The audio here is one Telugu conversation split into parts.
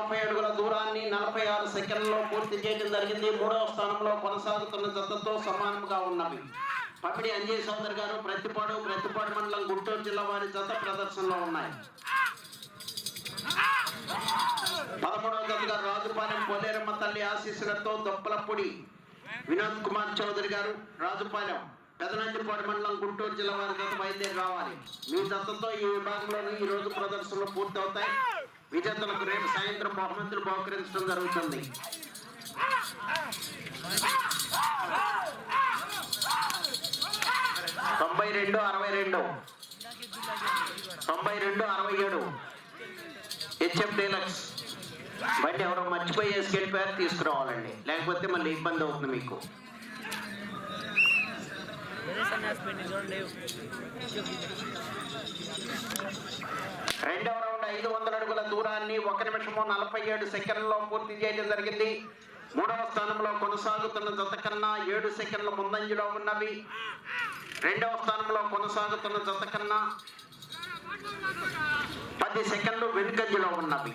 యాభై అడుగుల దూరాన్ని నలభై ఆరు సెకండ్లలో పూర్తి చేయడం జరిగింది. మూడవ స్థానంలో కొనసాగుతున్న జతతో సమానంగా ఉన్నవి. పమిడి అంజయ్ సోదర్ గారు ప్రతిపాడు ప్రతిపాడు మండలం గుంటూరు జిల్లా వారి జత ప్రదర్శనలో ఉన్నాయి. పదమూడవ జతగా రాజుపాలెం పోలేరమ్మ తల్లి ఆశీస్సులతో దొప్పలపూడి వినోద్ కుమార్ చౌదరి గారు రాజుపాలెం పెదనందిపాడు మండలం గుంటూరు జిల్లా వారి జత బయలుదేరి రావాలి. మీ జతతో ఈ విభాగంలోని ఈ రోజు ప్రదర్శనలు పూర్తవుతాయి. విజేతలకు రేపు సాయంత్రం బహుమతులు బహుకరించడం జరుగుతుంది. తొంభై రెండు అరవై రెండు. తొంభై రెండు అరవై ఏడు. HF deluxe. బండి ఎవరో మర్చిపోయి వేసుకెళ్ళిపోయారు తీసుకురావాలండి. లేకపోతే మళ్ళీ ఇబ్బంది అవుతుంది మీకు. రెండవ రౌండ్ ఐదు వందల అడుగుల దూరాన్ని ఒక నిమిషము నలభై ఏడు సెకండ్లలో పూర్తి చేయడం జరిగింది. మూడవ స్థానంలో కొనసాగుతున్న జత కన్నా ఏడు సెకండ్ల ముందంజలో ఉన్నవి. రెండవ స్థానంలో కొనసాగుతున్న జత కన్నా పది సెకండ్లు వెనుకంజలో ఉన్నవి.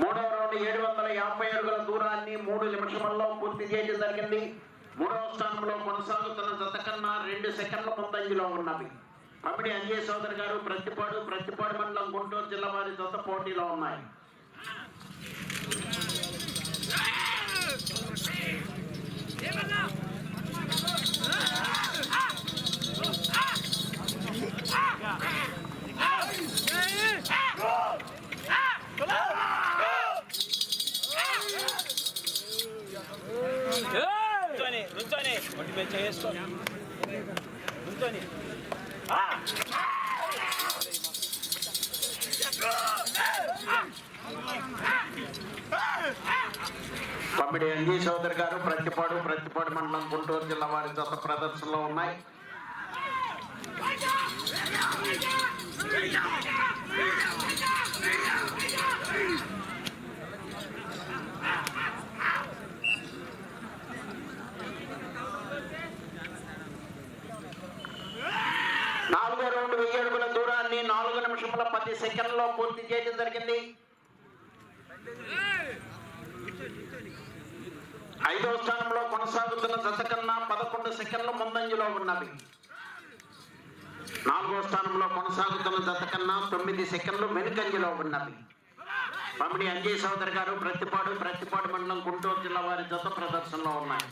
మూడవ రౌండ్ ఏడు వందల యాభై అడుగుల దూరాన్ని మూడు నిమిషముల్లో పూర్తి చేయడం జరిగింది మూడవ స్థానంలో కొనసాగుతున్న జత కన్నా రెండు సెకండ్ల ముందంజలో ఉన్నవి. అప్పుడు అంజయ్ సోదరు గారు ప్రతిపాడు ప్రతిపాడు మండలం గుంటూరు జిల్లా వారి జత పోటీలో ఉన్నాయి నుంచొని నుంచొని ఒంటి మీద చేసుకో నుంచొని పమిడి అంజయ్ సోదరి గారు ప్రతిపాడు ప్రతిపాడు మండలం గుంటూరు జిల్లా వారి జత ప్రదర్శనలో ఉన్నాయి నాలుగో రౌండ్ వెయ్యి అడుగుల దూరాన్ని నాలుగు నిమిషముల పది సెకండ్లో పూర్తి చేయడం జరిగింది ఐదవ స్థానంలో కొనసాగుతున్న జత కన్నా పదకొండు సెకండ్ల ముందంజలో నాలుగో స్థానంలో కొనసాగుతున్న జత కన్నా తొమ్మిది సెకండ్లు వెనుకంజలో ఉన్నవి పమిడి అంజయ్ సోదరి గారు ప్రతిపాడు ప్రతిపాడు మండలం గుంటూరు జిల్లా వారి జత ప్రదర్శనలో ఉన్నాయి.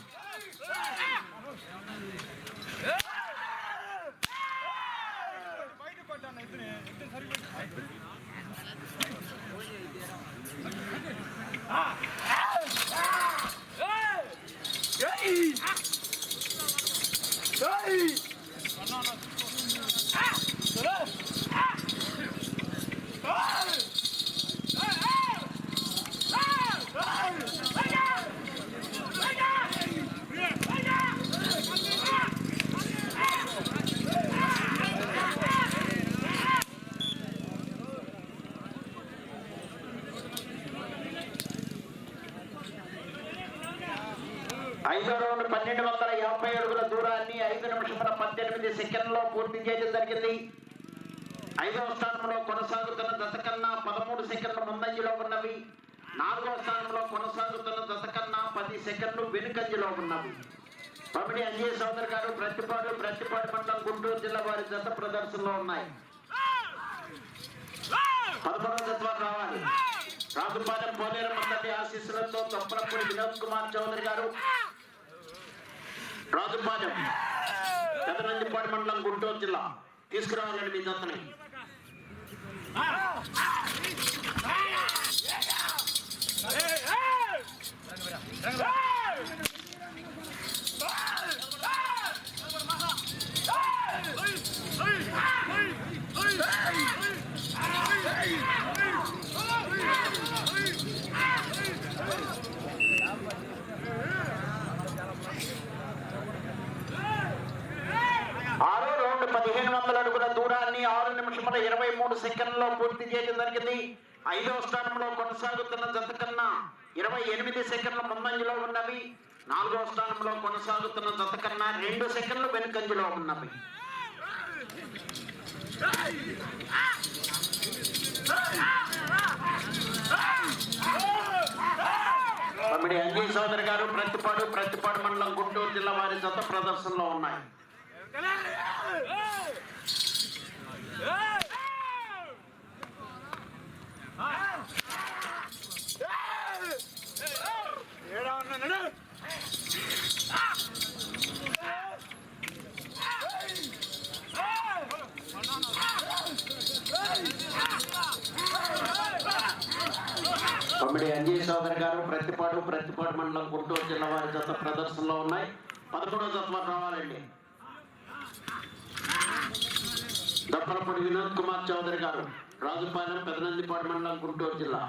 ఐదో రౌండ్ పన్నెండు వందల యాభై అడుగుల దూరాన్ని ఐదు నిమిషముల పద్దెనిమిది సెకండ్లో పూర్తి చేయడం జరిగింది. ఐదవ స్థానంలో కొనసాగుతున్న దశ కన్నా పదమూడు సెకండ్ల ముందంజలో ఉన్నవి. నాలుగవ స్థానంలో కొనసాగుతున్న దశ కన్నా పది సెకండ్లు వెనుకంజలో ఉన్నవి. పమిడి అంజయ్య సోదర్ గారు ప్రతిపాడు ప్రతిపాడు మండలం గుంటూరు జిల్లా వారి జత ప్రదర్శనలో ఉన్నాయి. పదమూడవ జత రావాలి. రాజుపాలెం పోలేరు మండలి ఆశీస్సులతో తొప్పలపూడి వినోద్ కుమార్ చౌదరి గారు రాజుపాలెం పెదనందిపాడు మండలం గుంటూరు జిల్లా తీసుకురావాలండి మీ దత్తని ఆరో రౌండ్ పదిహేను వందల అడుగుల దూరాన్ని ఆరు నిమిషముల ఇరవై మూడు సెకండ్లో పూర్తి చేయడం జరిగింది. ఐదో స్థానంలో కొనసాగుతున్న జత కన్నా ఇరవై ఎనిమిది సెకండ్ల ముందంజలో ఉన్నవి. నాలుగో స్థానంలో కొనసాగుతున్న జత కన్నా రెండు సెకండ్లు వెనుకంజలో ఉన్నవి. తమిడి అంజీ సోదరి గారు ప్రతిపాడు ప్రతిపాడు మండలం గుంటూరు జిల్లా వారి జత ప్రదర్శనలో ఉన్నాయి. ఏడా ఉన్నాడు తమ్మిడి అంజయ్ సోదరి గారు ప్రతిపాటు ప్రతిపాటు మండలం గుంటూరు జిల్లా వారి జత ప్రదర్శనలో ఉన్నాయి. పదకొండో జత రావాలండి. దప్పలపూడి వినోద్ కుమార్ చౌదరి గారు రాజుపాలెం పెదనందిపాడు మండలం గుంటూరు జిల్లా.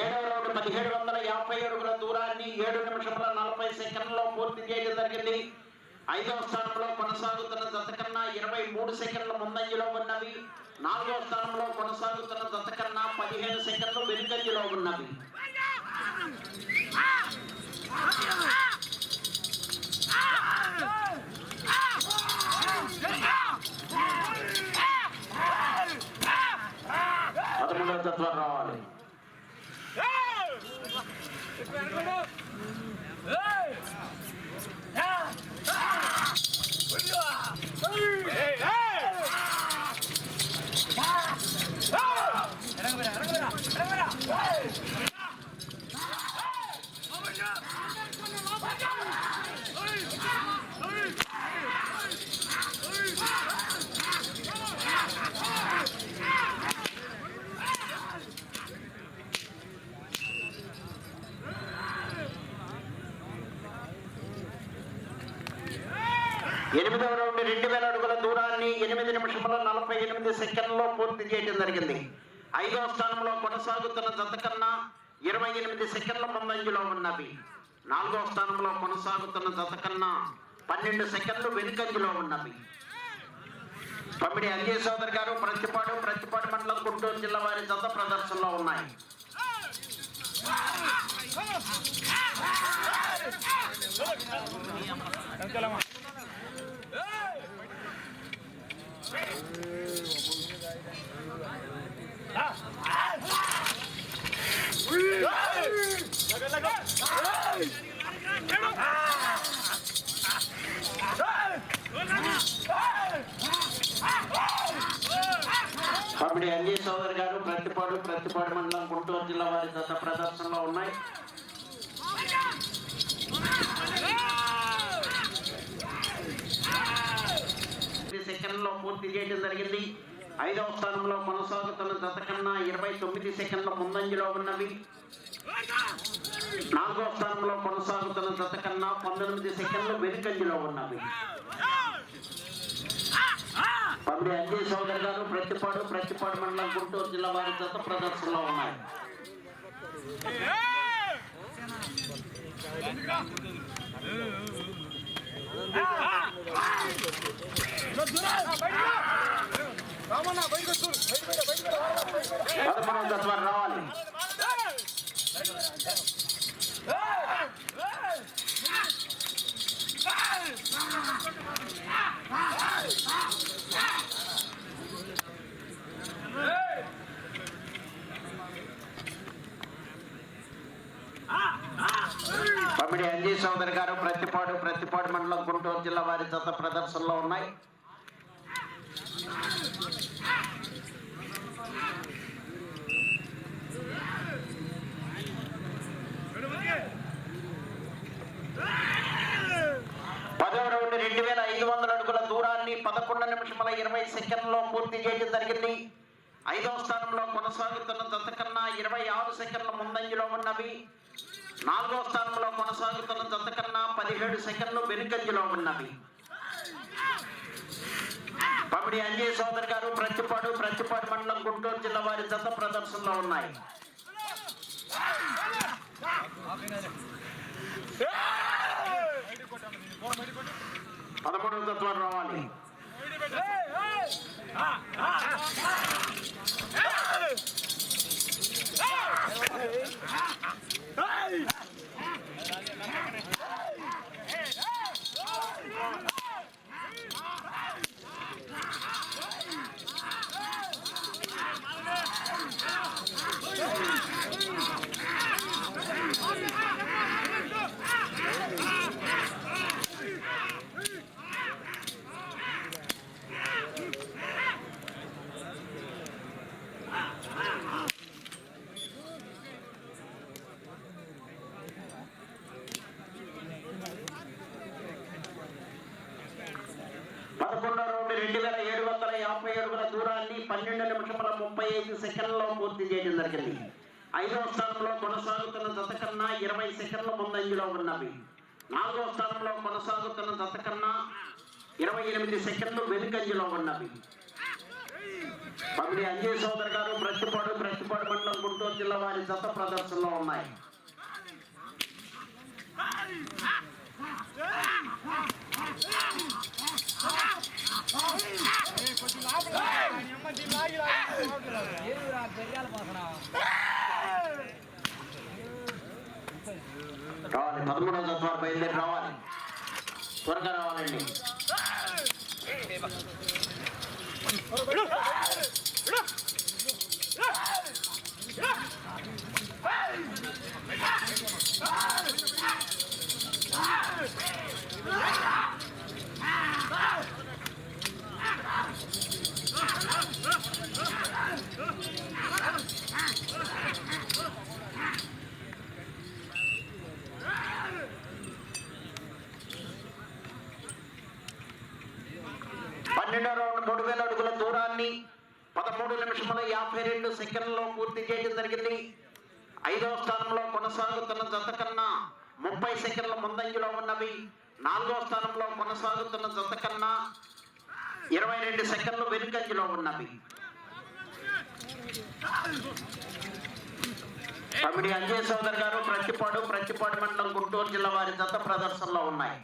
ఏడవ రౌండ్ పదిహేడు వందల యాభై అడుగుల దూరాన్ని ఏడు నిమిషముల నలభై సెకండ్లో పూర్తి చేయడం జరిగింది. ఐదవ స్థానంలో కొనసాగుతున్న జత కన్నా ఇరవై మూడు సెకండ్ల ముందంజలో ఉన్నవి. నాలుగవ స్థానంలో కొనసాగుతున్న జత కన్నా పదిహేను సెకండ్లు వెనుకంజలో ఉన్నవి. పదమూడవ రావాలి. Hey! పూర్తి చేయడం జరిగింది. ఐదో స్థానంలో కొనసాగుతున్న జత కన్నా ఇరవై ఎనిమిది సెకండ్ల ముందంజలో ఉన్నవి. నాలుగో స్థానంలో కొనసాగుతున్న జత కన్నా పన్నెండు సెకండ్లు వెనుకంజలో ఉన్నవి. తమ్మిడి అంజయ్ సోదర్ గారు ప్రతిపాడు ప్రతిపాడు మండలం గుంటూరు జిల్లా వారి జత ప్రదర్శనలో ఉన్నాయి. పమ్మిడి ఎన్జీ సోదరి గారు ప్రతిపాడు ప్రతిపాడు మండలం గుంటూరు జిల్లా వారి గత ప్రదర్శనలో ఉన్నాయి. సెకండ్లో పూర్తి చేయడం జరిగింది. ఐదవ స్థానంలో కొనసాగుతున్న జత కన్నా ఇరవై తొమ్మిది సెకండ్ల ముందంజలో ఉన్నవి. నాలుగవ స్థానంలో కొనసాగుతున్న జత కన్నా పంతొమ్మిది సెకండ్లు వెనుకంజలో ఉన్నవి. పంది అంజయ్ సోదర్ గారు ప్రతిపాడు ప్రతిపాడు మండలం గుంటూరు జిల్లా వారి జత ప్రదర్శనలో ఉన్నాయి. పదకొండవ జత రావాలి పమిడి సోదరి గారు ప్రతిపాడు ప్రతిపాడు మండలం గుంటూరు జిల్లా వారి జత ప్రదర్శనలో ఉన్నాయి. రౌండ్ రెండు వేల ఐదు వందల అడుగుల దూరాన్ని పదకొండు నిమిషముల ఇరవై సెకండ్లో పూర్తి చేయడం జరిగింది. ఐదవ స్థానంలో కొనసాగుతున్న జతకన్నా ఇరవై ఆరు సెకండ్ల ముందంజలో ఉన్నవి. నాలుగవ స్థానంలో కొనసాగుతున్న జతకన్నా పదిహేడు సెకండ్లు వెనుకంజలో ఉన్నవి. పమిడి అంజయ్ సోదర్ గారు ప్రతిపాడు ప్రతిపాడు మండలం గుంటూరు జిల్లా వారి జత ప్రదర్శనలో ఉన్నాయి పదమూడవ తత్వం రావాలి పదకొండో రౌండ్ రెండు వేల ఏడు వందల యాభై అడుగుల దూరాన్ని పన్నెండు ముప్పై ఐదు సెకండ్లలో పూర్తి చేయడం జరిగింది. ఐదవ స్థానంలో కొనసాగుతున్న జత కన్నా ఇరవై సెకండ్ల ముందంజలో ఉన్నవి. నాలుగవ స్థానంలో కొనసాగుతున్న జత కన్నా ఇరవై ఎనిమిది సెకండ్లు వెనుకంజలో ఉన్నవి. పమిడి అంజయ్ సోదర్ గారు ప్రతిపాడు ప్రతిపాడు మండలం గుంటూరు జిల్లా వారి జత ప్రదర్శనలో ఉన్నాయి. రావాలి పదమూడవ జత వారు బయలుదేరి రావాలి. త్వరగా రావాలండి. పన్నెండో రౌండ్ మూడు వేల అడుగుల దూరాన్ని పదమూడు నిమిషముల యాభై రెండు సెకండ్లలో పూర్తి చేయడం జరిగింది. ఐదవ స్థానంలో కొనసాగుతున్న జత కన్నా సెకండ్ల ముందంజలో ఉన్నవి. నాలుగవ స్థానంలో కొనసాగుతున్న జత కన్నా ఇరవై రెండు సెకండ్లు వెనుకంజలో ఉన్నవి. కమిడి అంజయ్ సోదర్ గారు ప్రతిపాడు ప్రతిపాడు మండలం గుంటూరు జిల్లా వారి జత ప్రదర్శనలో ఉన్నాయి.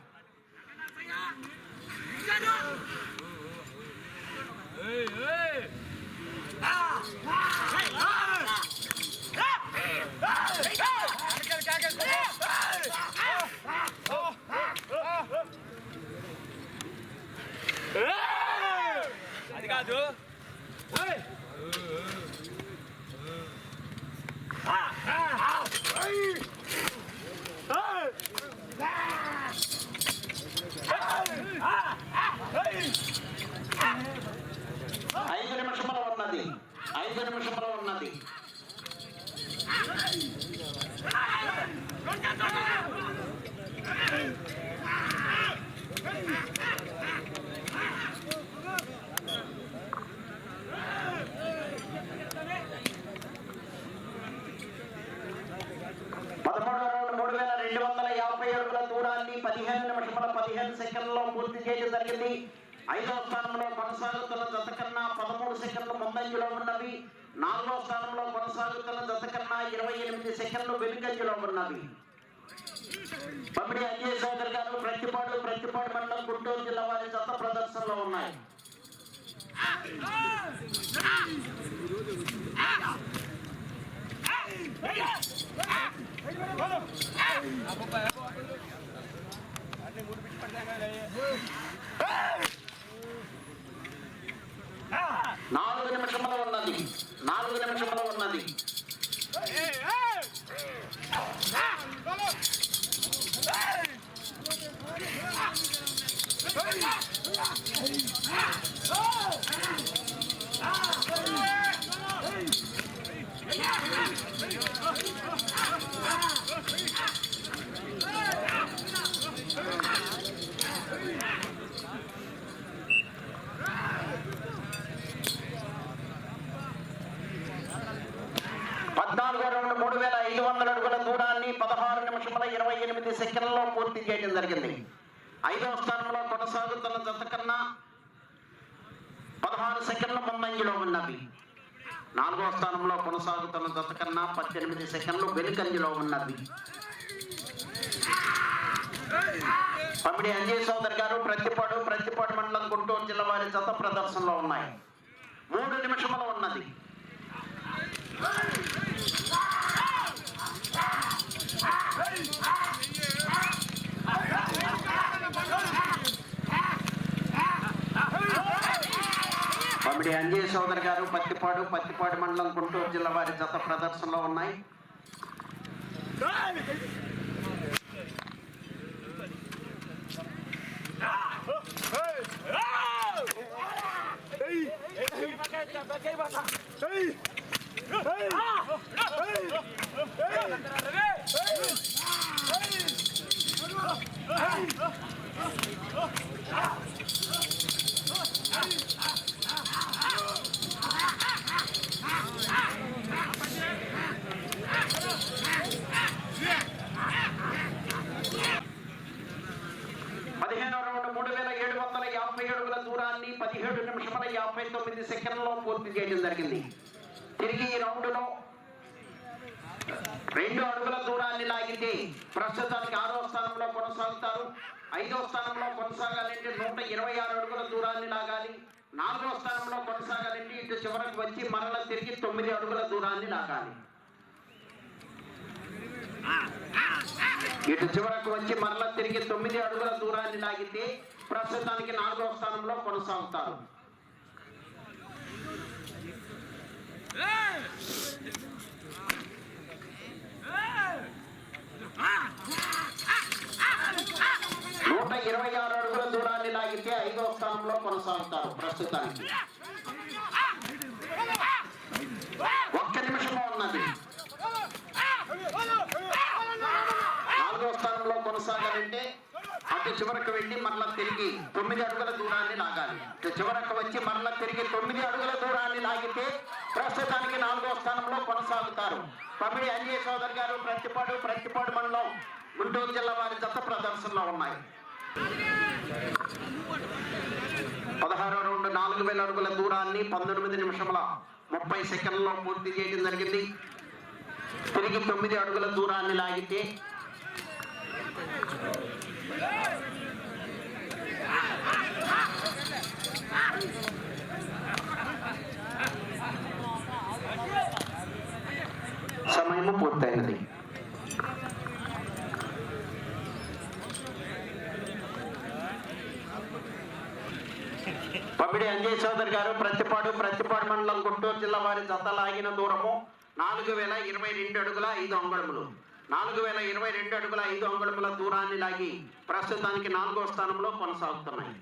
అది కాదు. ఐదు నిమిషముల ఉన్నది. ఐదు నిమిషం ఉన్నది పదిహేను సెకండ్లలో పూర్తి చేయడం జరిగింది ఐదవ స్థానంలో కొనసాగుతున్న జత కన్నా పదమూడు తొంభైలో ఉన్నవి నాలుగో స్థానంలో కొనసాగుతున్న జత కన్నా ఇరవై ఎనిమిది సెకండ్లు వెనుకంజలో ఉన్నవి. పమిడి అజయ్ చౌదరి గారు ప్రతిపాడు ప్రతిపాడు మండలం గుంటూరు జిల్లా వారి జత ప్రదర్శనలో ఉన్నాయి. నాలుగు నిమిషంలో ఉన్నది నాలుగు నిమిషంలో ఉన్నది పద్నాలుగు రెండు మూడు వేల ఐదు వందల అడుగుల దూరాన్ని పదహారు నిమిషముల ఇరవై ఎనిమిది సెకండ్లలో పూర్తి చేయడం జరిగింది ఐదవ స్థానంలో కొనసాగుతున్న జత కన్నా పదహారు సెకండ్ల ముందంజలో ఉన్నవి నాలుగవ స్థానంలో కొనసాగుతున్న జత ఎనిమిది సెకండ్లు వెనుకంజలో ఉన్నది పమిడి అంజయ్ సోదర్ గారు ప్రతిపాడు ప్రతిపాడు మండలం గుంటూరు జిల్లా వారి జత ప్రదర్శనలో ఉన్నాయి. మూడు నిమిషముల ఉన్నది. ఇప్పుడు అంజయ్ సోదర్ గారు పత్తిపాడు పత్తిపాడు మండలం గుంటూరు జిల్లా వారి జత ప్రదర్శనలో ఉన్నాయి Hey రౌండ్ మూడు వేల ఏడు వందల యాభై అడుగుల దూరాన్ని పదిహేడు నిమిషముల యాభై తొమ్మిది సెకండ్లలో పూర్తి చేయడం జరిగింది తిరిగి ఈ రౌండ్లో రెండు అడుగుల దూరాన్ని లాగితే ప్రస్తుతానికి ఆరో స్థానంలో కొనసాగుతారు. ఐదో స్థానంలో కొనసాగాలంటే నూట ఇరవై ఆరు అడుగుల దూరాన్ని లాగాలి. నాలుగో స్థానంలో కొనసాగాలంటే ఇటు చివరకు వచ్చి మరల తిరిగి తొమ్మిది అడుగుల దూరాన్ని లాగాలి. ఇటు చివరకు వచ్చి మరల తిరిగి తొమ్మిది అడుగుల దూరాన్ని లాగితే ప్రస్తుతానికి నాలుగో స్థానంలో కొనసాగుతారు. నూట ఇరవై ఆరు అడుగుల దూరాన్ని లాగితే ఐదో స్థానంలో కొనసాగుతారు ప్రస్తుతానికి. ఒక్క నిమిషంలో ఉన్నది. నాలుగో స్థానంలో కొనసాగాలంటే అటు చివరకు వెళ్ళి మరలా తిరిగి తొమ్మిది అడుగుల దూరాన్ని లాగాలి. చివరకు వచ్చి మరలా తిరిగి తొమ్మిది అడుగుల దూరాన్ని లాగితే ప్రస్తుతానికి నాలుగో స్థానంలో కొనసాగుతారు. పమిడి అంజయ్ సోదర్ గారు ప్రతిపాడు ప్రతిపాడు మండలం గుంటూరు జిల్లా వారి జత ప్రదర్శనలో ఉన్నాయి. పదహారు రెండు నాలుగు వేల అడుగుల దూరాన్ని పంతొమ్మిది నిమిషముల ముప్పై సెకండ్లలో పూర్తి చేయడం జరిగింది. తిరిగి తొమ్మిది అడుగుల దూరాన్ని లాగితే సమయము పూర్తయినది. పంపిడి అంజయ్ చౌదరి గారు ప్రతిపాడు ప్రతిపాడు మండలం గుంటూరు జిల్లా వారి జతలాగిన దూరము నాలుగు వేల ఇరవై రెండు అడుగుల ఐదు అంగుళములు నాలుగు వేల ఇరవై రెండు అడుగుల ఐదు అంగుళముల దూరాన్ని లాగి ప్రస్తుతానికి నాలుగో స్థానంలో కొనసాగుతున్నాయి.